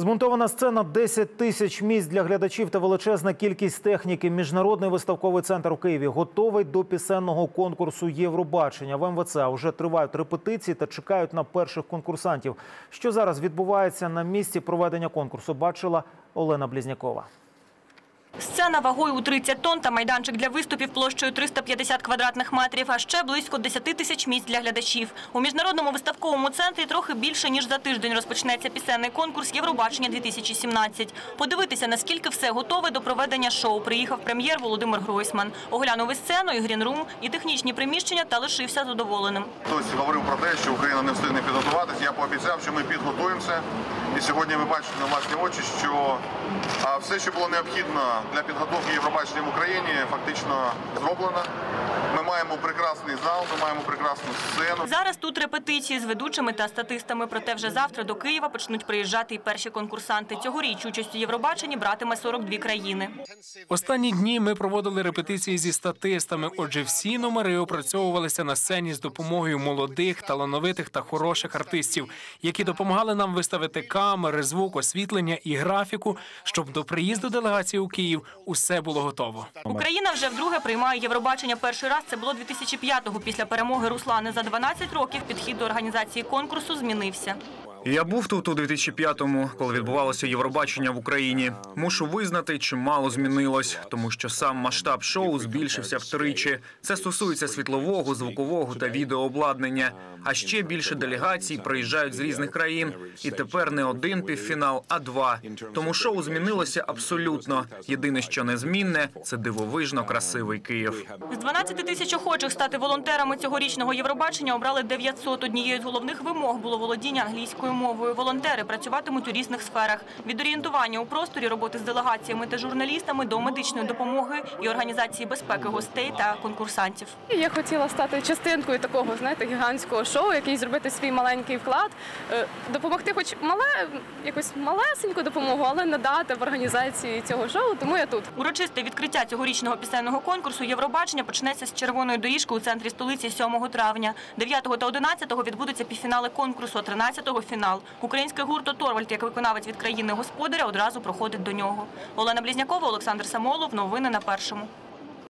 Змонтована сцена 10 тисяч місць для глядачів та величезна кількість техніки. Міжнародний виставковий центр у Києві готовий до пісенного конкурсу Євробачення. В МВЦ вже тривають репетиції та чекають на перших конкурсантів. Що зараз відбувається на місці проведення конкурсу, бачила Олена Блізнякова. Сцена вагою у 30 тонн та майданчик для виступів площею 350 квадратних метрів, а ще близько 10 тисяч місць для глядачів. У міжнародному виставковому центрі трохи більше ніж за тиждень розпочнеться пісенний конкурс Євробачення 2017. Подивитися, наскільки все готове до проведення шоу. Приїхав прем'єр Володимир Гройсман. Оглянув і сцену, і грінрум, і технічні приміщення та лишився задоволеним. Хтось говорив про те, що Україна не встигне підготуватися. Я пообіцяв, що ми підготуємося. І сьогодні ви бачите на власні очі, що все, що було необхідно для підготовки Євробачення в Україні, фактично зроблено. Ми маємо прекрасний зал, ми маємо прекрасну сцену. Зараз тут репетиції з ведучими та статистами. Проте вже завтра до Києва почнуть приїжджати і перші конкурсанти. Цьогоріч участь у Євробаченні братиме 42 країни. Останні дні ми проводили репетиції зі статистами. Отже, всі номери опрацьовувалися на сцені з допомогою молодих, талановитих та хороших артистів, які допомагали нам виставити камери, звук, освітлення і графіку, щоб до приїзду делегації у Київ усе було готово. Україна вже вдруге приймає Євробачення. Перший раз це було 2005-го. Після перемоги Руслани за 12 років підхід до організації конкурсу змінився. Я був тут у 2005-му, коли відбувалося Євробачення в Україні. Мушу визнати, чимало змінилось, тому що сам масштаб шоу збільшився втричі. Це стосується світлового, звукового та відеообладнання. А ще більше делегацій приїжджають з різних країн. І тепер не один півфінал, а два. Тому шоу змінилося абсолютно. Єдине, що незмінне, це дивовижно красивий Київ. З 12 тисяч охочих стати волонтерами цьогорічного Євробачення обрали 900. Однією з головних вимог було володіння англійською мовою. Волонтери працюватимуть у різних сферах від орієнтування у просторі, роботи з делегаціями та журналістами до медичної допомоги і організації безпеки гостей та конкурсантів. Я хотіла стати частинкою такого, знаєте, гігантського шоу, який зробити свій маленький вклад, е, допомогти, хоч мале, якусь малесеньку допомогу, але надати в організації цього шоу. Тому я тут. Урочисте відкриття цьогорічного пісенного конкурсу Євробачення почнеться з червоної доріжки у центрі столиці 7 травня. 9 та 11 відбудуться півфінали конкурсу, а 13-го – фінал. Українське гурто Торвальд, як виконавець від країни господаря, одразу проходить до нього. Олена Блізнякова, Олександр Самолов. Новини на першому.